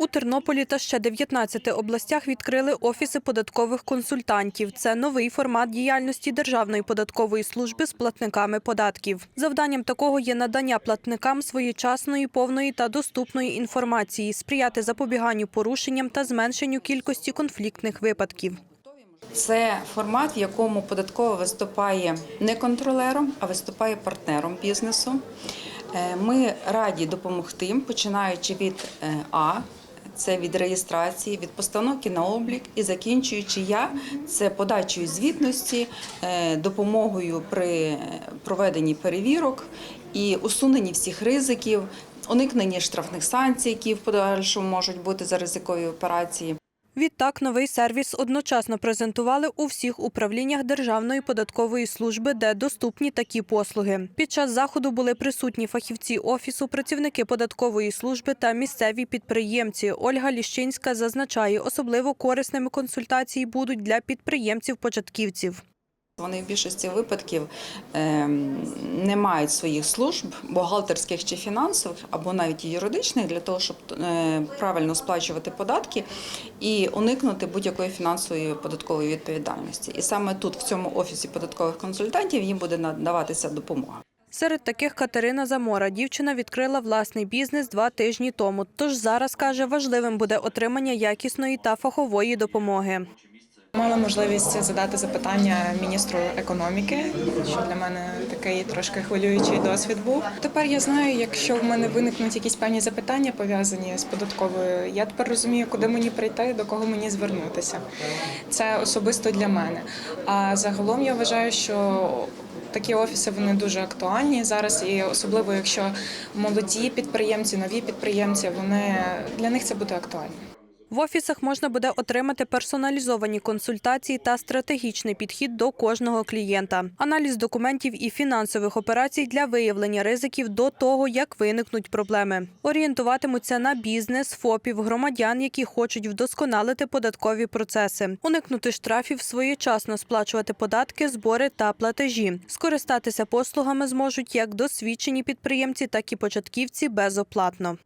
У Тернополі та ще 19 областях відкрили офіси податкових консультантів. Це новий формат діяльності Державної податкової служби з платниками податків. Завданням такого є надання платникам своєчасної, повної та доступної інформації, сприяти запобіганню порушенням та зменшенню кількості конфліктних випадків. Це формат, в якому податкова виступає не контролером, а виступає партнером бізнесу. Е, Ми раді допомогти, починаючи від е, А. Це від реєстрації, від постановки на облік і закінчуючи я це подачею звітності, е, допомогою при проведенні перевірок і усуненні всіх ризиків, уникненні штрафних санкцій, які в подальшому можуть бути за ризикові операції. Відтак, новий сервіс одночасно презентували у всіх управліннях Державної податкової служби, де доступні такі послуги. Під час заходу були присутні фахівці офісу, працівники податкової служби та місцеві підприємці. Ольга Ліщинська зазначає, особливо корисними консультації будуть для підприємців-початківців. Вони в більшості випадків ем, не мають своїх служб, бухгалтерських чи фінансових, або навіть юридичних, для того, щоб е, правильно сплачувати податки і уникнути будь-якої фінансової податкової відповідальності. І саме тут, в цьому офісі податкових консультантів, їм буде надаватися допомога. Серед таких Катерина Замора. Дівчина відкрила власний бізнес два тижні тому. Тож зараз каже, важливим буде отримання якісної та фахової допомоги. Мала можливість задати запитання міністру економіки, що для мене такий трошки хвилюючий досвід був. Тепер я знаю, якщо в мене виникнуть якісь певні запитання пов'язані з податковою, я тепер розумію, куди мені прийти, до кого мені звернутися. Це особисто для мене. А загалом я вважаю, що такі офіси вони дуже актуальні зараз, і особливо якщо молоді підприємці, нові підприємці, вони для них це буде актуально. В офісах можна буде отримати персоналізовані консультації та стратегічний підхід до кожного клієнта, аналіз документів і фінансових операцій для виявлення ризиків до того, як виникнуть проблеми. Орієнтуватимуться на бізнес, ФОПів, громадян, які хочуть вдосконалити податкові процеси, уникнути штрафів, своєчасно сплачувати податки, збори та платежі. Скористатися послугами зможуть як досвідчені підприємці, так і початківці безоплатно.